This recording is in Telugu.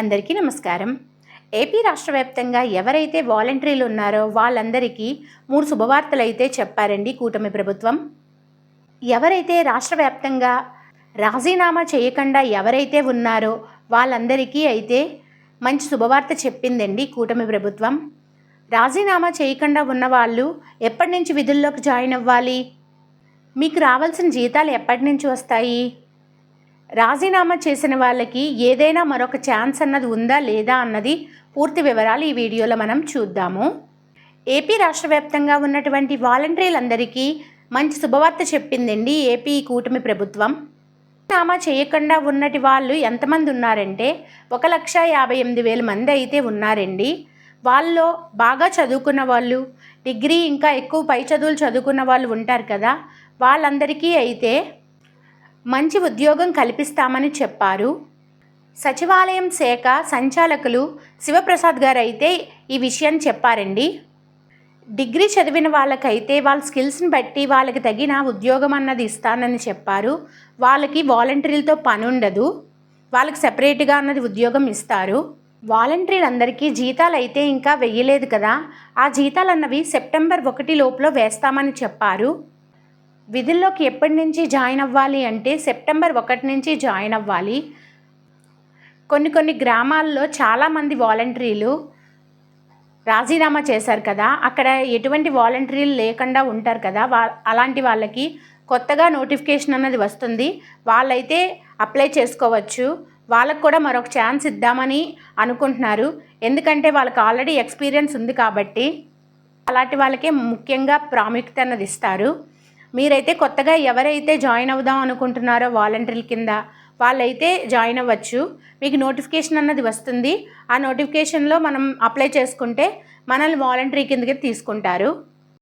అందరికీ నమస్కారం. ఏపీ రాష్ట్ర వ్యాప్తంగా ఎవరైతే వాలంటీర్లు ఉన్నారో వాళ్ళందరికీ మూడు శుభవార్తలు అయితే చెప్పారండి కూటమి ప్రభుత్వం. ఎవరైతే రాష్ట్ర వ్యాప్తంగా రాజీనామా చేయకుండా ఎవరైతే ఉన్నారో వాళ్ళందరికీ అయితే మంచి శుభవార్త చెప్పిందండి కూటమి ప్రభుత్వం. రాజీనామా చేయకుండా ఉన్న వాళ్ళు ఎప్పటి నుంచి విధుల్లోకి జాయిన్ అవ్వాలి? మీకు రావాల్సిన జీతాలు ఎప్పటి నుంచి వస్తాయి? రాజీనామా చేసిన వాళ్ళకి ఏదైనా మరొక ఛాన్స్ అన్నది ఉందా లేదా అన్నది పూర్తి వివరాలు ఈ వీడియోలో మనం చూద్దాము. ఏపీ రాష్ట్ర వ్యాప్తంగా ఉన్నటువంటి వాలంటీర్లందరికీ మంచి శుభవార్త చెప్పిందండి ఏపీ కూటమి ప్రభుత్వం. రాజీనామా చేయకుండా ఉన్నటి వాళ్ళు ఎంతమంది ఉన్నారంటే ఒక లక్ష యాభై ఎనిమిది వేల మంది అయితే ఉన్నారండి. వాళ్ళలో బాగా చదువుకున్న వాళ్ళు డిగ్రీ ఇంకా ఎక్కువ పై చదువులు చదువుకున్న వాళ్ళు ఉంటారు కదా వాళ్ళందరికీ అయితే మంచి ఉద్యోగం కల్పిస్తామని చెప్పారు. సచివాలయం శాఖ సంచాలకులు శివప్రసాద్ గారు అయితే ఈ విషయాన్ని చెప్పారండి. డిగ్రీ చదివిన వాళ్ళకైతే వాళ్ళ స్కిల్స్ని బట్టి వాళ్ళకి తగిన ఉద్యోగం అన్నది ఇస్తానని చెప్పారు. వాళ్ళకి వాలంటీర్లతో పని ఉండదు వాళ్ళకి సెపరేట్గా అన్నది ఉద్యోగం ఇస్తారు. వాలంటీర్లందరికీ జీతాలు అయితే ఇంకా వెయ్యలేదు కదా. ఆ జీతాలు అన్నవి సెప్టెంబర్ ఒకటి లోపల వేస్తామని చెప్పారు. విధుల్లోకి ఎప్పటి నుంచి జాయిన్ అవ్వాలి అంటే సెప్టెంబర్ ఒకటి నుంచి జాయిన్ అవ్వాలి. కొన్ని కొన్ని గ్రామాల్లో చాలామంది వాలంటీర్లు రాజీనామా చేశారు కదా అక్కడ ఎటువంటి వాలంటీర్లు లేకుండా ఉంటారు కదా వా అలాంటి వాళ్ళకి కొత్తగా నోటిఫికేషన్ అన్నది వస్తుంది. వాళ్ళైతే అప్లై చేసుకోవచ్చు. వాళ్ళకు కూడా మరొక ఛాన్స్ ఇద్దామని అనుకుంటున్నారు. ఎందుకంటే వాళ్ళకి ఆల్రెడీ ఎక్స్పీరియన్స్ ఉంది కాబట్టి అలాంటి వాళ్ళకే ముఖ్యంగా ప్రాముఖ్యత అన్నది ఇస్తారు. మీరైతే కొత్తగా ఎవరైతే జాయిన్ అవుదాం అనుకుంటున్నారో వాలంటీర్ల కింద వాళ్ళైతే జాయిన్ అవ్వచ్చు. మీకు నోటిఫికేషన్ అన్నది వస్తుంది. ఆ నోటిఫికేషన్లో మనం అప్లై చేసుకుంటే మనల్ని వాలంటరీ కిందకి తీసుకుంటారు.